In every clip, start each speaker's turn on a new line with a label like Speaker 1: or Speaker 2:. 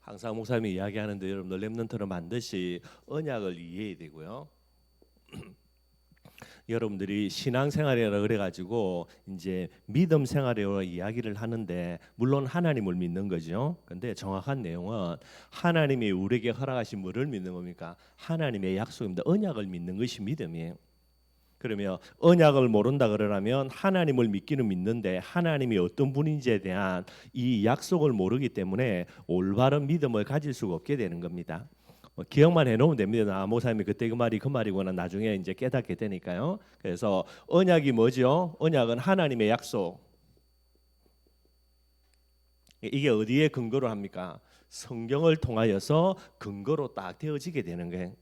Speaker 1: 항상 목사님이 이야기하는데 여러분들 렘넌트는 반드시 언약을 이해해야 되고요. 여러분들이 신앙생활이라 그래가지고 이제 믿음 생활이라고 이야기를 하는데 물론 하나님을 믿는 거죠. 근데 정확한 내용은 하나님이 우리에게 허락하신 뭐를 믿는 겁니까? 하나님의 약속입니다. 언약을 믿는 것이 믿음이에요. 그러면 언약을 모른다 그러면 하나님을 믿기는 믿는데 하나님이 어떤 분인지에 대한 이 약속을 모르기 때문에 올바른 믿음을 가질 수가 없게 되는 겁니다. 뭐 기억만 해놓으면 됩니다. 아, 목사님이 그때 그 말이 그 말이구나 나중에 이제 깨닫게 되니까요. 그래서 언약이 뭐죠? 언약은 하나님의 약속. 이게 어디에 근거로 합니까? 성경을 통하여서 근거로 딱 되어지게 되는 거예요.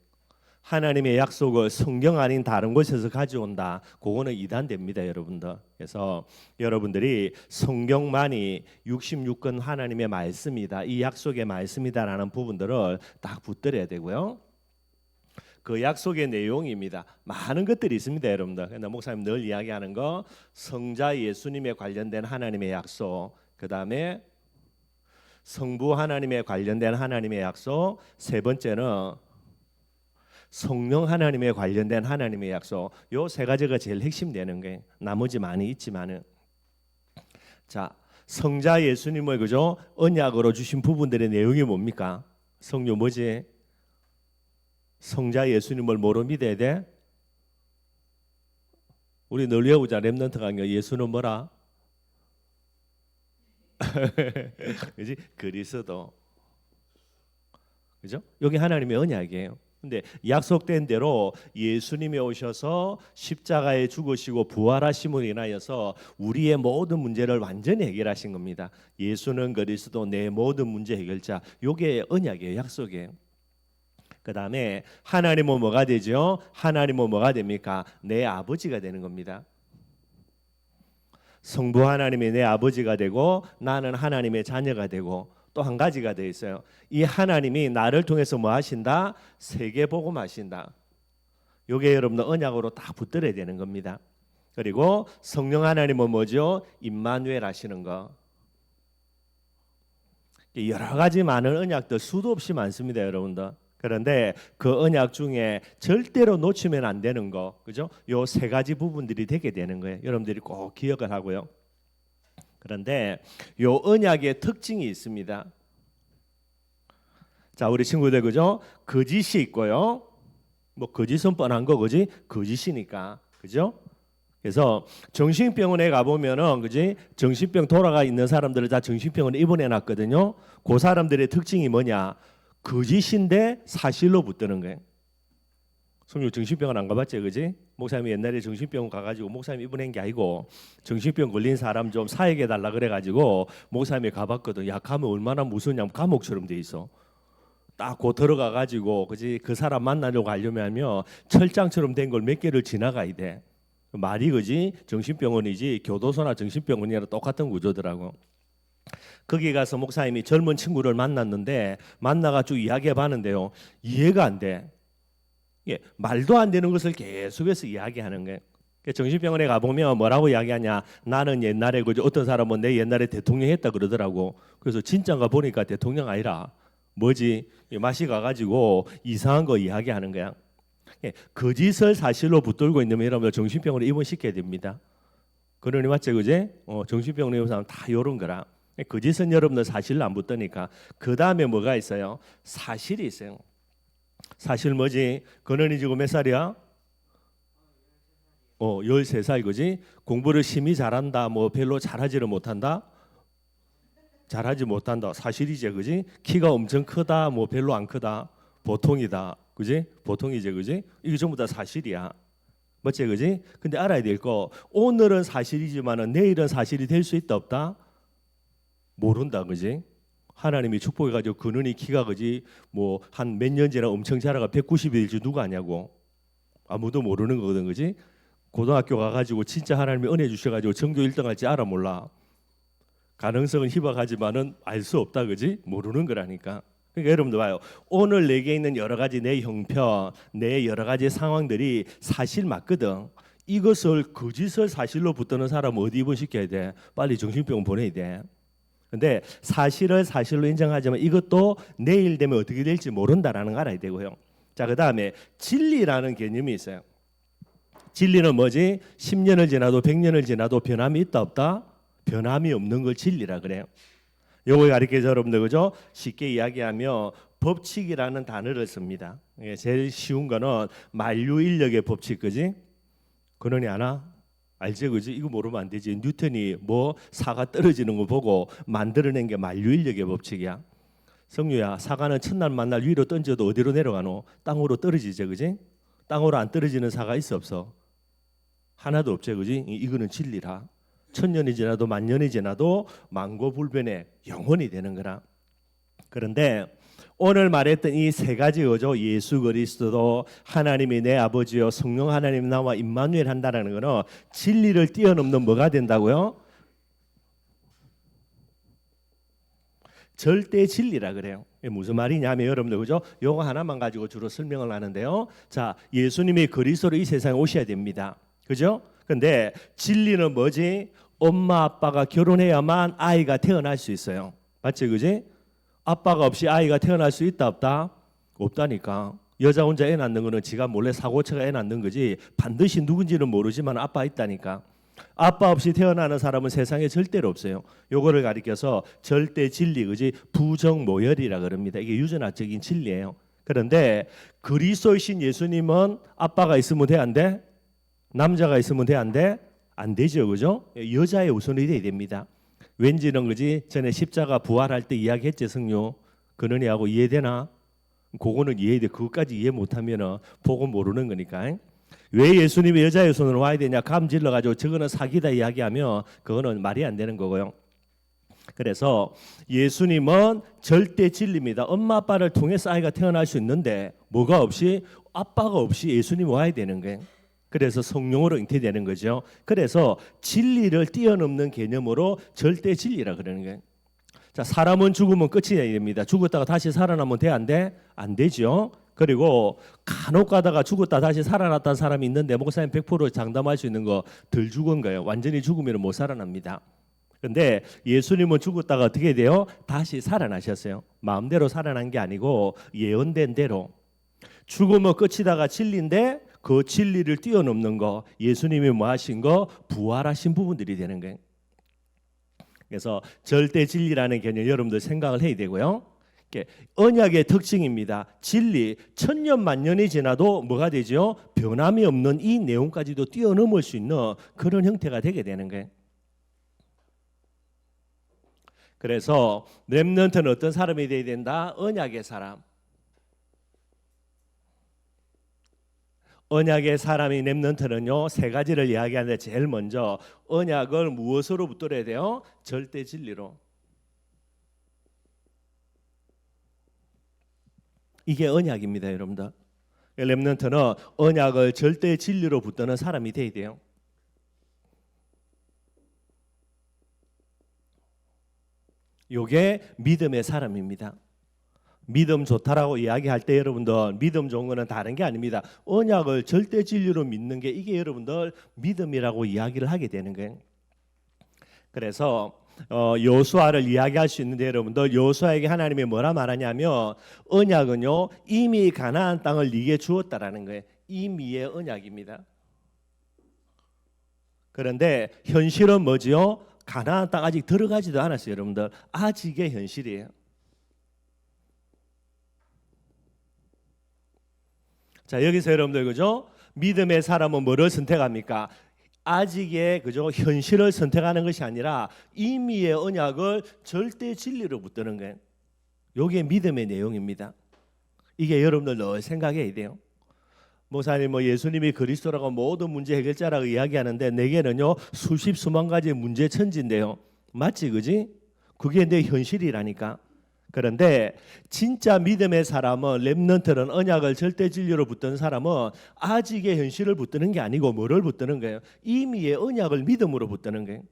Speaker 1: 하나님의 약속을 성경 아닌 다른 곳에서 가져온다. 그거는 이단됩니다, 여러분들. 그래서 여러분들이 성경만이 66권 하나님의 말씀이다. 이 약속의 말씀이다라는 부분들을 딱 붙들어야 되고요. 그 약속의 내용입니다. 많은 것들이 있습니다, 여러분들. 근데 목사님 늘 이야기하는 거 성자 예수님에 관련된 하나님의 약속, 그다음에 성부 하나님에 관련된 하나님의 약속, 세 번째는 성령 하나님에 관련된 하나님의 약속. 요 세 가지가 제일 핵심 되는 게 나머지 많이 있지만은. 자 성자 예수님을 그죠 언약으로 주신 부분들의 내용이 뭡니까? 성령 뭐지? 성자 예수님을 뭐로 믿어야 돼? 우리 늘 외우자 렘넌트 강요 예수는 뭐라? 그지? 그리스도. 그죠? 여기 하나님의 언약이에요. 근데 약속된 대로 예수님이 오셔서 십자가에 죽으시고 부활하심으로 인하여서 우리의 모든 문제를 완전히 해결하신 겁니다. 예수는 그리스도 내 모든 문제 해결자. 요게 언약이에요. 약속이에요. 그 다음에 하나님은 뭐가 되죠? 하나님은 뭐가 됩니까? 내 아버지가 되는 겁니다. 성부 하나님이 내 아버지가 되고 나는 하나님의 자녀가 되고 또 한 가지가 더 있어요. 이 하나님이 나를 통해서 뭐 하신다? 세계 복음 하신다. 요게 여러분들 언약으로 다 붙들어야 되는 겁니다. 그리고 성령 하나님은 뭐죠? 임마누엘 하시는 거. 여러 가지 많은 언약들 수도 없이 많습니다, 여러분들. 그런데 그 언약 중에 절대로 놓치면 안 되는 거, 그죠? 요 세 가지 부분들이 되게 되는 거예요. 여러분들이 꼭 기억을 하고요. 그런데 요 언약의 특징이 있습니다. 자, 우리 친구들 그죠? 거짓이 있고요. 뭐 거짓은 뻔한 거 그지? 거짓이니까. 그죠? 그래서 정신병원에 가 보면은 그지? 정신병 돌아가 있는 사람들을 다 정신병원에 입원해 놨거든요. 그 사람들의 특징이 뭐냐? 거짓인데 사실로 붙드는 거예요. 성령 정신병원 안 가봤지, 그지? 목사님이 옛날에 정신병원 가가지고 목사님 입원한 게 아니고 정신병 걸린 사람 좀 사역해 달라 그래가지고 목사님이 가봤거든. 야 가면 얼마나 무서냐면 감옥처럼 돼 있어. 딱고 들어가가지고 그지 그 사람 만나려고 하려면 철장처럼 된 걸 몇 개를 지나가야 돼. 말이 그지 정신병원이지 교도소나 정신병원이랑 똑같은 구조더라고. 거기 가서 목사님이 젊은 친구를 만났는데 만나가 쭉 이야기해 봤는데요 이해가 안 돼. 예, 말도 안 되는 것을 계속해서 이야기하는 거예요. 그 정신병원에 가보면 뭐라고 이야기하냐? 나는 옛날에 그 어떤 사람은 내 옛날에 대통령 했다 그러더라고. 그래서 진짜가 보니까 대통령 아니라 뭐지? 맛이 가가지고 이상한 거 이야기하는 거야. 예, 거짓을 사실로 붙들고 있는 여러분들 정신병원에 입원시켜야 됩니다. 그러니 맞지 그제? 어, 정신병원에 입원 사람 다 요런 거라. 예, 거짓은 여러분들 사실로 안 붙드니까. 그 다음에 뭐가 있어요? 사실이 있어요 사실 뭐지 그런이 지금 몇 살이야 어, 13살 그지? 공부를 심히 잘한다. 뭐 별로 잘하지를 못한다. 잘하지 못한다. 사실이지 그지? 키가 엄청 크다. 뭐 별로 안 크다. 보통이다. 그지? 보통이지 그지? 이게 전부 다 사실이야. 맞지 그지? 근데 알아야 될 거 오늘은 사실이지만은 내일은 사실이 될 수 있다 없다? 모른다 그지? 하나님이 축복해 가지고 그 눈이 키가 그지? 뭐 한 몇 년 전에 엄청 자라가 190이 될지 누가 아냐고. 아무도 모르는 거거든 그지? 고등학교 가가지고 진짜 하나님이 은혜 주셔가지고 전교 1등 할지 알아 몰라. 가능성은 희박하지만은 알 수 없다 그지? 모르는 거라니까. 그러니까 여러분들 봐요. 오늘 내게 있는 여러 가지 내 형편, 내 여러 가지 상황들이 사실 맞거든. 이것을 거짓을 사실로 붙드는 사람 어디 입원시켜야 돼? 빨리 정신병원 보내야 돼. 근데 사실을 사실로 인정하지만 이것도 내일 되면 어떻게 될지 모른다라는 거 알아야 되고요. 자, 그다음에 진리라는 개념이 있어요. 진리는 뭐지? 10년을 지나도 100년을 지나도 변함이 있다 없다? 변함이 없는 걸 진리라 그래요. 요거 가르쳐서 여러분들 그죠? 쉽게 이야기하면 법칙이라는 단어를 씁니다. 이게 제일 쉬운 거는 만류 인력의 법칙 그지? 그러니 아나? 알지 그지? 이거 모르면 안 되지. 뉴턴이 뭐 사가 떨어지는 거 보고 만들어낸 게 만류 인력의 법칙이야. 성유야, 사과는 첫날 만날 위로 던져도 어디로 내려가노? 땅으로 떨어지지 그지? 땅으로 안 떨어지는 사가 있어 없어? 하나도 없지 그지? 이- 이거는 진리라. 천 년이 지나도 만 년이 지나도 망고 불변의 영원이 되는 거라. 그런데 오늘 말했던 이 세 가지 거죠. 예수 그리스도도 하나님이 내 아버지요 성령 하나님 나와 임마누엘 한다라는 거는 진리를 뛰어넘는 뭐가 된다고요? 절대 진리라 그래요. 무슨 말이냐면 여러분들 그죠? 요거 하나만 가지고 주로 설명을 하는데요. 자, 예수님이 그리스도로 이 세상에 오셔야 됩니다. 그죠? 근데 진리는 뭐지? 엄마 아빠가 결혼해야만 아이가 태어날 수 있어요. 맞지 그지? 아빠가 없이 아이가 태어날 수 있다 없다? 없다니까. 여자 혼자 애 낳는 거는 지가 몰래 사고쳐가 애 낳는 거지 반드시 누군지는 모르지만 아빠 있다니까. 아빠 없이 태어나는 사람은 세상에 절대로 없어요. 요거를 가리켜서 절대 진리 그지 부정모열이라 그럽니다. 이게 유전학적인 진리예요. 그런데 그리스도이신 예수님은 아빠가 있으면 돼 안 돼? 남자가 있으면 돼 안 돼? 안 되죠. 그죠? 여자의 우선이 돼야 됩니다. 왠지는 그지 전에 십자가 부활할 때 이야기했지 성료 그러니하고 이해되나? 그거는 이해돼. 그것까지 이해 못하면은 보고 모르는 거니까. 왜 예수님이 여자의 손으로 와야 되냐? 감질러 가지고 저거는 사기다 이야기하면 그거는 말이 안 되는 거고요. 그래서 예수님은 절대 진리입니다. 엄마 아빠를 통해서 아이가 태어날 수 있는데 뭐가 없이 아빠가 없이 예수님 와야 되는 거예요. 그래서 성령으로 잉태되는 거죠. 그래서 진리를 뛰어넘는 개념으로 절대 진리라 그러는 거예요. 자, 사람은 죽으면 끝이 됩니다. 죽었다가 다시 살아나면 돼 안 돼? 안 되죠. 그리고 간혹 가다가 죽었다 다시 살아났다는 사람이 있는데 목사님 100% 장담할 수 있는 거 덜 죽은 거예요. 완전히 죽으면 못 살아납니다. 근데 예수님은 죽었다가 어떻게 돼요? 다시 살아나셨어요. 마음대로 살아난 게 아니고 예언된 대로 죽으면 끝이다가 진리인데 그 진리를 뛰어넘는 거 예수님이 뭐 하신 거 부활하신 부분들이 되는 거예요. 그래서 절대 진리라는 개념 여러분들 생각을 해야 되고요. 언약의 특징입니다. 진리 천년 만년이 지나도 뭐가 되죠? 변함이 없는 이 내용까지도 뛰어넘을 수 있는 그런 형태가 되게 되는 거예요. 그래서 렘넌트는 어떤 사람이 돼야 된다? 언약의 사람. 언약의 사람이 렘넌트는요 세 가지를 이야기하는데 제일 먼저 언약을 무엇으로 붙들어야 돼요? 절대 진리로. 이게 언약입니다, 여러분들. 렘넌트는 언약을 절대 진리로 붙드는 사람이 돼야 돼요. 요게 믿음의 사람입니다. 믿음 좋다라고 이야기할 때 여러분들 믿음 좋은 거는 다른 게 아닙니다. 언약을 절대 진리로 믿는 게 이게 여러분들 믿음이라고 이야기를 하게 되는 거예요. 그래서 어, 요수아를 이야기할 수 있는데 여러분들 요수아에게 하나님이 뭐라 말하냐면 언약은요 이미 가나안 땅을 네게 주었다라는 거예요. 이미의 언약입니다. 그런데 현실은 뭐지요? 가나안 땅 아직 들어가지도 않았어요, 여러분들. 아직의 현실이에요. 자 여기서 여러분들 그죠? 믿음의 사람은 뭐를 선택합니까? 아직의 그죠 현실을 선택하는 것이 아니라 이미의 언약을 절대 진리로 붙드는 거예요. 요게 믿음의 내용입니다. 이게 여러분들 늘 생각해야 돼요. 목사님 뭐 예수님이 그리스도라고 모든 문제 해결자라고 이야기하는데 내게는요 수십 수만 가지 문제 천지인데요. 맞지 그지? 그게 내 현실이라니까. 그런데 진짜 믿음의 사람은 렘넌트는 언약을 절대 진리로 붙드는 사람은 아직의 현실을 붙드는 게 아니고 뭐를 붙드는 거예요? 이미의 언약을 믿음으로 붙드는 거예요.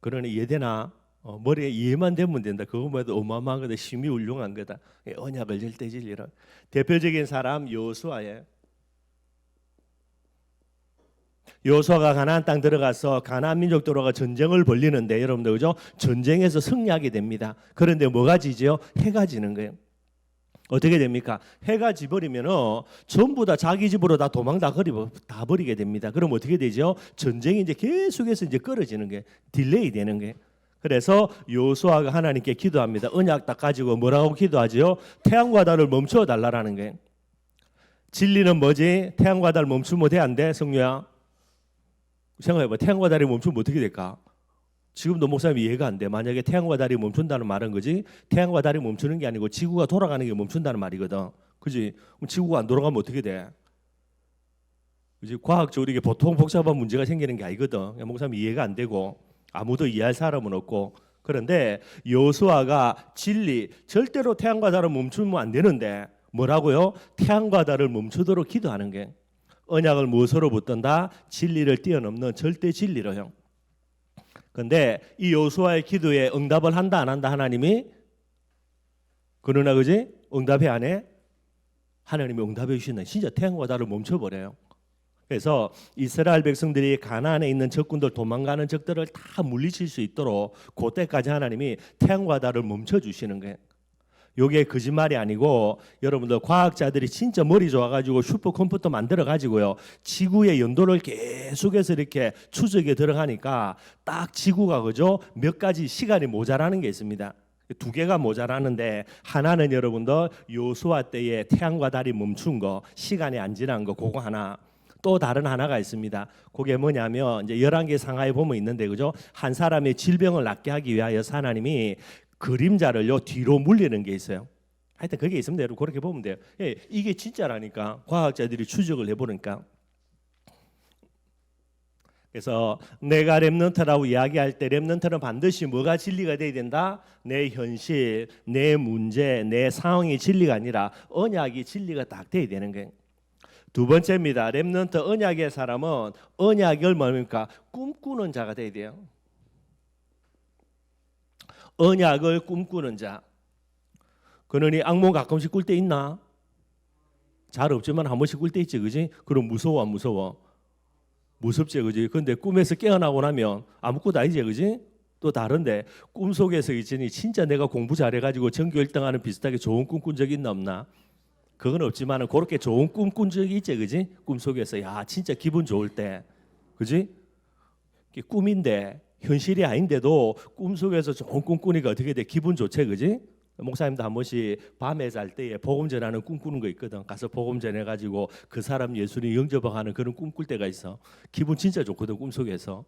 Speaker 1: 그러니 이해되나? 어, 머리에 이해만 되면 된다. 그거보다 어마어마한 거다. 심히 훌륭한 거다. 예, 언약을 절대 진리로. 대표적인 사람 요수아예요. 요수아가 가나안 땅 들어가서 가나안 민족들과 전쟁을 벌리는데 여러분들 그죠? 전쟁에서 승리하게 됩니다. 그런데 뭐가 지죠? 해가 지는 거예요. 어떻게 됩니까? 해가 지버리면은 전부 다 자기 집으로 다 도망 다 거리 다 버리게 됩니다. 그럼 어떻게 되죠? 전쟁이 이제 계속해서 이제 끌어지는 게 딜레이 되는 게. 그래서 요수아가 하나님께 기도합니다. 언약 딱 가지고 뭐라고 기도하지요? 태양과 달을 멈춰 달라라는 게. 진리는 뭐지? 태양과 달 멈추면 돼 안 돼? 성녀야. 생각해봐. 태양과 달이 멈추면 어떻게 될까? 지금도 목사님 이해가 안 돼. 만약에 태양과 달이 멈춘다는 말은 거지. 태양과 달이 멈추는 게 아니고 지구가 돌아가는 게 멈춘다는 말이거든. 그지? 그럼 지구가 안 돌아가면 어떻게 돼? 그지? 과학적으로 이게 보통 복잡한 문제가 생기는 게 아니거든. 그냥 목사님 이해가 안 되고 아무도 이해할 사람은 없고. 그런데 여수아가 진리 절대로 태양과 달을 멈추면 안 되는데 뭐라고요? 태양과 달을 멈추도록 기도하는 게 언약을 무엇으로 붙든다? 진리를 뛰어넘는 절대 진리로요. 근데 이 요수아의 기도에 응답을 한다 안 한다 하나님이 그러나 그지 응답해 안 해? 하나님이 응답해 주시는 진짜 태양과 달을 멈춰버려요. 그래서 이스라엘 백성들이 가나안에 있는 적군들 도망가는 적들을 다 물리칠 수 있도록 그때까지 하나님이 태양과 달을 멈춰 주시는 거예요. 요게 거짓말이 아니고 여러분들 과학자들이 진짜 머리 좋아가지고 슈퍼컴퓨터 만들어 가지고요 지구의 연도를 계속해서 이렇게 추적에 들어가니까 딱 지구가 그죠 몇 가지 시간이 모자라는 게 있습니다. 두 개가 모자라는데 하나는 여러분들 요수아 때에 태양과 달이 멈춘 거 시간이 안 지난 거 그거 하나 또 다른 하나가 있습니다. 그게 뭐냐면 이제 11개 상하에 보면 있는데 그죠? 한 사람의 질병을 낫게 하기 위하여 하나님이 그림자를요 뒤로 물리는 게 있어요. 하여튼 그게 있으면 여러분 그렇게 보면 돼요. 예, 이게 진짜라니까 과학자들이 추적을 해보니까. 그래서 내가 렘넌트라고 이야기할 때 렘넌트는 반드시 뭐가 진리가 돼야 된다? 내 현실, 내 문제, 내 상황이 진리가 아니라 언약이 진리가 딱 돼야 되는 거예요. 두 번째입니다. 렘넌트 언약의 사람은 언약을 뭡니까? 꿈꾸는 자가 돼야 돼요. 언약을 꿈꾸는 자. 그러니 악몽 가끔씩 꿀 때 있나? 잘 없지만 한 번씩 꿀 때 있지, 그지? 그럼 무서워, 안 무서워? 무섭지, 그지? 근데 꿈에서 깨어나고 나면 아무것도 아니지, 그지? 또 다른데 꿈 속에서 있으니 진짜 내가 공부 잘해가지고 전교 1등하는 비슷하게 좋은 꿈 꾼적 있나 없나? 그건 없지만은 그렇게 좋은 꿈 꾼 적이 있지, 그지? 꿈 속에서 야 진짜 기분 좋을 때, 그지? 꿈인데 현실이 아닌데도 꿈 속에서 좋은 꿈 꾸니까 어떻게 돼? 기분 좋지, 그지? 목사님도 한 번씩 밤에 잘 때에 복음 전하는 꿈 꾸는 거 있거든. 가서 복음 전해 가지고 그 사람 예수님 영접하는 그런 꿈꿀 때가 있어. 기분 진짜 좋거든 꿈 속에서.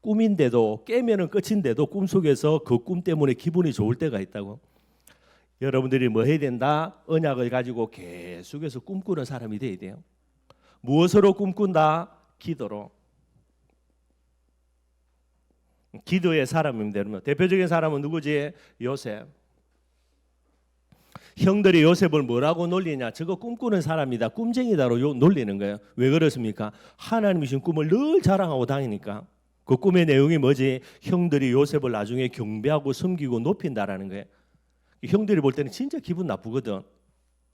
Speaker 1: 꿈인데도 깨면은 끝인데도 꿈 속에서 그 꿈 때문에 기분이 좋을 때가 있다고. 여러분들이 뭐 해야 된다? 언약을 가지고 계속해서 꿈꾸는 사람이 돼야 돼요. 무엇으로 꿈꾼다? 기도로. 기도의 사람입니다. 여러분. 대표적인 사람은 누구지? 요셉. 형들이 요셉을 뭐라고 놀리냐? 저거 꿈꾸는 사람이다. 꿈쟁이다로 요- 놀리는 거예요. 왜 그렇습니까? 하나님이 신 꿈을 늘 자랑하고 다니니까. 그 꿈의 내용이 뭐지? 형들이 요셉을 나중에 경배하고 섬기고 높인다라는 거예요. 형들이 볼 때는 진짜 기분 나쁘거든.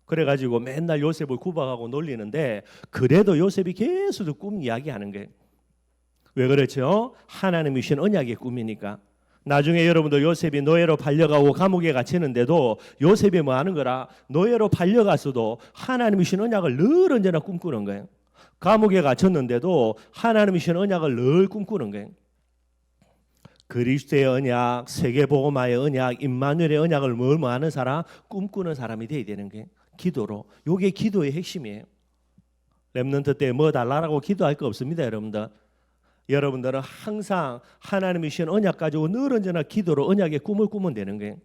Speaker 1: 그래가지고 맨날 요셉을 구박하고 놀리는데 그래도 요셉이 계속 꿈 이야기하는 거예요. 왜 그렇죠? 하나님이 주신 언약의 꿈이니까. 나중에 여러분들 요셉이 노예로 팔려가고 감옥에 갇히는데도 요셉이 뭐 하는 거라 노예로 팔려갔어도 하나님이 주신 언약을 늘 언제나 꿈꾸는 거예요. 감옥에 갇혔는데도 하나님이 주신 언약을 늘 꿈꾸는 거예요. 그리스도의 언약, 세계복음화의 언약, 임마누엘의 언약을 뭘 뭐 하는 사람? 꿈꾸는 사람이 돼야 되는 게 기도로. 요게 기도의 핵심이에요. 렘넌트 때 뭐 달라라고 기도할 거 없습니다, 여러분들. 여러분들은 항상 하나님이 주신 언약 가지고 늘 언제나 기도로 언약의 꿈을 꾸면 되는 거예요.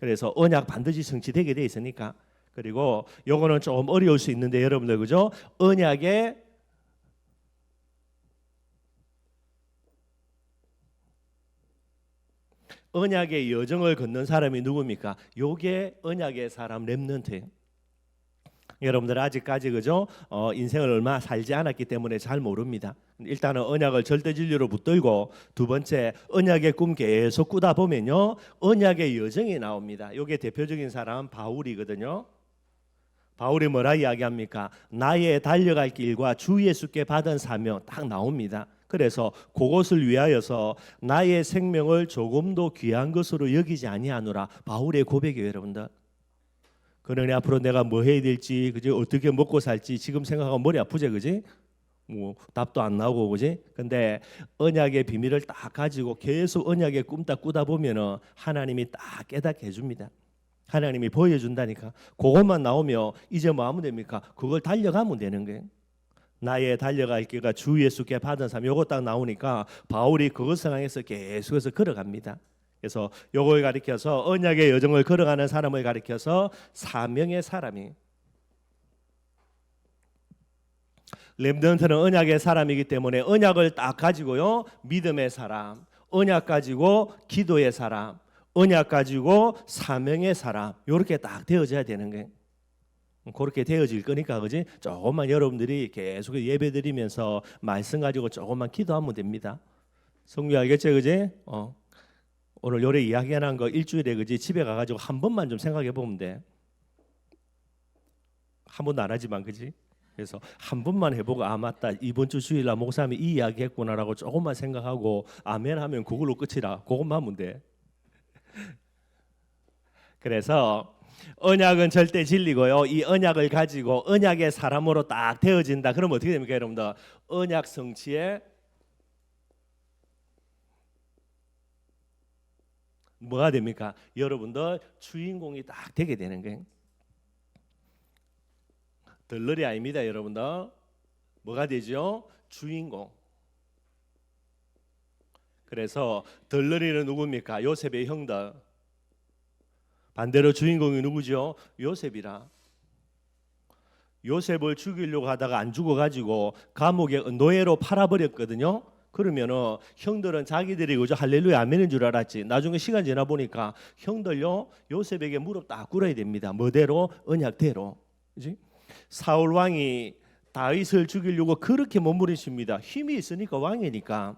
Speaker 1: 그래서 언약 반드시 성취되게 돼 있으니까. 그리고 요거는 좀 어려울 수 있는데 여러분들 그죠? 언약의 언약의 여정을 걷는 사람이 누굽니까? 요게 언약의 사람 렘넌트예요. 여러분들 아직까지 그죠? 어, 인생을 얼마 살지 않았기 때문에 잘 모릅니다. 일단은 언약을 절대 진리로 붙들고 두 번째 언약의 꿈 계속 꾸다 보면요 언약의 여정이 나옵니다. 요게 대표적인 사람 바울이거든요. 바울이 뭐라 이야기합니까? 나의 달려갈 길과 주 예수께 받은 사명 딱 나옵니다. 그래서 그것을 위하여서 나의 생명을 조금도 귀한 것으로 여기지 아니하노라. 바울의 고백이에요, 여러분들. 그러니 앞으로 내가 뭐 해야 될지, 그지 어떻게 먹고 살지 지금 생각하면 머리 아프지, 그지? 뭐 답도 안 나오고 그지? 근데 언약의 비밀을 딱 가지고 계속 언약의 꿈딱 꾸다 보면은 하나님이 딱 깨닫게 해줍니다. 하나님이 보여준다니까. 그것만 나오면 이제 뭐 하면 됩니까? 그걸 달려가면 되는 거예요. 나의 달려갈 길과 주 예수께 받은 삶 요거 딱 나오니까 바울이 그것을 향해서 계속해서 걸어갑니다. 그래서 요걸 가리켜서 언약의 여정을 걸어가는 사람을 가리켜서 사명의 사람이 렘넌트는 언약의 사람이기 때문에 언약을 딱 가지고요 믿음의 사람, 언약 가지고 기도의 사람, 언약 가지고 사명의 사람 이렇게 딱 되어져야 되는 거예요. 그렇게 되어질 거니까 그지? 조금만 여러분들이 계속 예배 드리면서 말씀 가지고 조금만 기도하면 됩니다. 성규 알겠지 그지? 어. 오늘 요래 이야기하는 거 일주일에 그지 집에 가가지고 한 번만 좀 생각해 보면 돼. 한 번도 안 하지만 그지? 그래서 한 번만 해보고 아 맞다 이번 주 주일 날 목사님이 이 이야기 했구나라고 조금만 생각하고 아멘 하면 그걸로 끝이라 그것만 하면 돼. 그래서 언약은 절대 진리고요. 이 언약을 가지고 언약의 사람으로 딱 되어진다. 그럼 어떻게 됩니까, 여러분들? 언약 성취에 뭐가 됩니까? 여러분들 주인공이 딱 되게 되는 거예요. 덜러리 아닙니다, 여러분들. 뭐가 되죠? 주인공. 그래서 덜러리는 누굽니까? 요셉의 형들. 반대로 주인공이 누구죠? 요셉이라. 요셉을 죽이려고 하다가 안 죽어가지고 감옥에 노예로 팔아버렸거든요. 그러면은 형들은 자기들이 그저 할렐루야 아멘인 줄 알았지. 나중에 시간 지나 보니까 형들요 요셉에게 무릎 딱 꿇어야 됩니다. 뭐대로 언약대로. 그지? 사울 왕이 다윗을 죽이려고 그렇게 몸부림칩니다. 힘이 있으니까 왕이니까.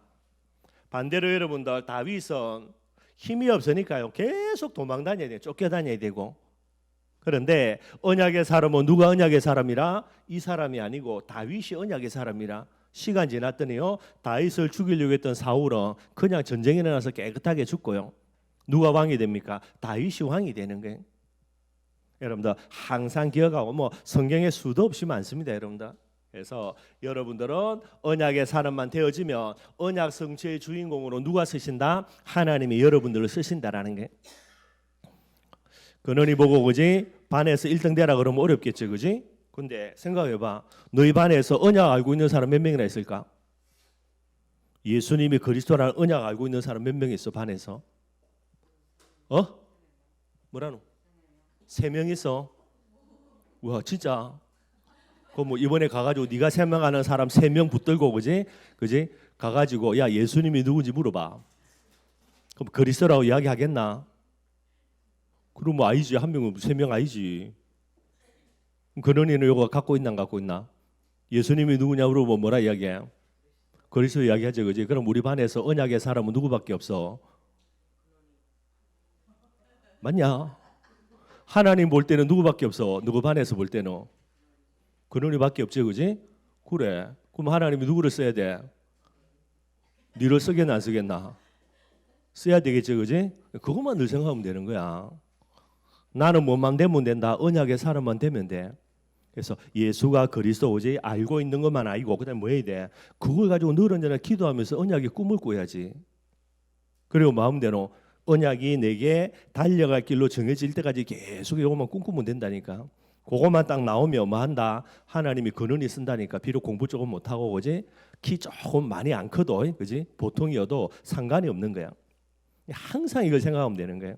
Speaker 1: 반대로 여러분들 다윗은 힘이 없으니까요. 계속 도망 다녀야 돼요. 쫓겨 다녀야 되고. 그런데 언약의 사람은 누가 언약의 사람이라? 이 사람이 아니고 다윗이 언약의 사람이라. 시간 지났더니요. 다윗을 죽이려고 했던 사울은 그냥 전쟁에 나서 깨끗하게 죽고요. 누가 왕이 됩니까? 다윗이 왕이 되는 거예요. 여러분들 항상 기억하고 뭐 성경에 수도 없이 많습니다, 여러분들. 그래서 여러분들은 언약의 사람만 되어지면 언약 성취의 주인공으로 누가 쓰신다? 하나님이 여러분들을 쓰신다라는 게. 근원이 보고 그지 반에서 1등 되라 그러면 어렵겠지, 그지? 근데 생각해봐, 너희 반에서 언약 알고 있는 사람 몇 명이나 있을까? 예수님이 그리스도라는 언약 알고 있는 사람 몇 명 있어 반에서? 어? 뭐라노? 세 명 있어. 와 진짜. 그뭐 이번에 가가지고 네가 생각하는 사람 세 명 붙들고 그지, 그지? 가가지고 야 예수님이 누군지 물어봐. 그럼 그리스도라고 이야기하겠나? 그럼 뭐 아니지 한 명은 세 명 아니지. 그러니는 요거 갖고 있나 안 갖고 있나? 예수님이 누구냐 물어보면 뭐라 이야기해? 그리스도 이야기하죠, 그지? 그럼 우리 반에서 언약의 사람은 누구밖에 없어? 맞냐? 하나님 볼 때는 누구밖에 없어? 누구 반에서 볼 때는 그놈이밖에 없지, 그지? 그래. 그럼 하나님이 누구를 써야 돼? 니를 쓰겠나 안 쓰겠나? 써야 되겠지, 그지? 그것만 늘 생각하면 되는 거야. 나는 뭐만 되면 된다. 언약의 사람만 되면 돼. 그래서 예수가 그리스도 오지 알고 있는 것만 알고 그다음 뭐 해야 돼? 그걸 가지고 늘 언제나 기도하면서 언약의 꿈을 꿔야지. 그리고 마음대로 언약이 내게 달려갈 길로 정해질 때까지 계속 이것만 꿈꾸면 된다니까. 그것만 딱 나오면 뭐 한다. 하나님이 근원이 쓴다니까. 비록 공부 조금 못하고 그지? 키 조금 많이 안 커도 그지? 보통이어도 상관이 없는 거야. 항상 이걸 생각하면 되는 거예요.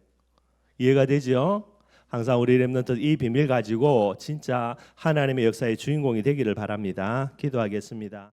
Speaker 1: 이해가 되죠? 항상 우리 렘넌트 이 비밀 가지고 진짜 하나님의 역사의 주인공이 되기를 바랍니다. 기도하겠습니다.